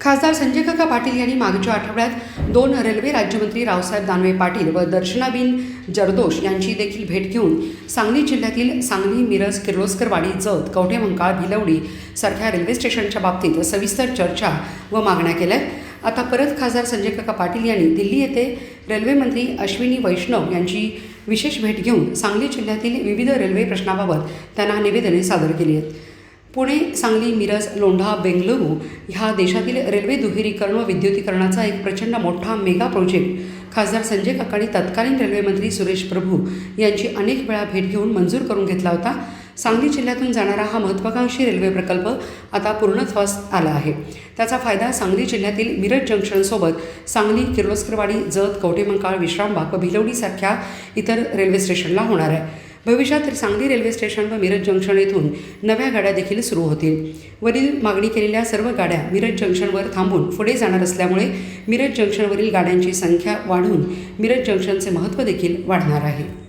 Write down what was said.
खासदार संजय काका पाटील यांनी मागच्या आठवड्यात दोन रेल्वे राज्यमंत्री रावसाहेब दानवे पाटील व दर्शनाबीन जरदोश यांची देखील भेट घेऊन सांगली जिल्ह्यातील सांगली मिरज किर्लोस्करवाडी जत कवठेमंकाळ भिलवडी सारख्या रेल्वे स्टेशनच्या बाबतीत सविस्तर चर्चा व मागण्या केल्या. आता परत खासदार संजय काका पाटील यांनी दिल्ली येथे रेल्वेमंत्री अश्विनी वैष्णव यांची विशेष भेट घेऊन सांगली जिल्ह्यातील विविध रेल्वे प्रश्नाबाबत त्यांना निवेदने सादर केली आहेत. पुणे सांगली मिरज लोंढा बेंगलुरू ह्या देशातील रेल्वे दुहेरीकरण व विद्युतीकरणाचा एक प्रचंड मोठा मेगा प्रोजेक्ट. खासदार संजय काकाणी तत्कालीन रेल्वेमंत्री सुरेश प्रभू यांची अनेक वेळा भेट घेऊन मंजूर करून घेतला होता. सांगली जिल्ह्यातून जाणारा हा महत्त्वाकांक्षी रेल्वे प्रकल्प आता पूर्णत्वास आला आहे. त्याचा फायदा सांगली जिल्ह्यातील मिरज जंक्शनसोबत सांगली किर्लोस्करवाडी जत कवटेमंकाळ विश्रामबाग व भिलवडीसारख्या इतर रेल्वे स्टेशनला होणार आहे. भविष्यात सांगली रेल्वे स्टेशन व मिरज जंक्शन येथून नव्या गाड्या देखील सुरू होतील. वरील मागणी केलेल्या सर्व गाड्या मिरज जंक्शनवर थांबून पुढे जाणार असल्यामुळे मिरज जंक्शनवरील गाड्यांची संख्या वाढून मिरज जंक्शनचे महत्त्व देखील वाढणार आहे.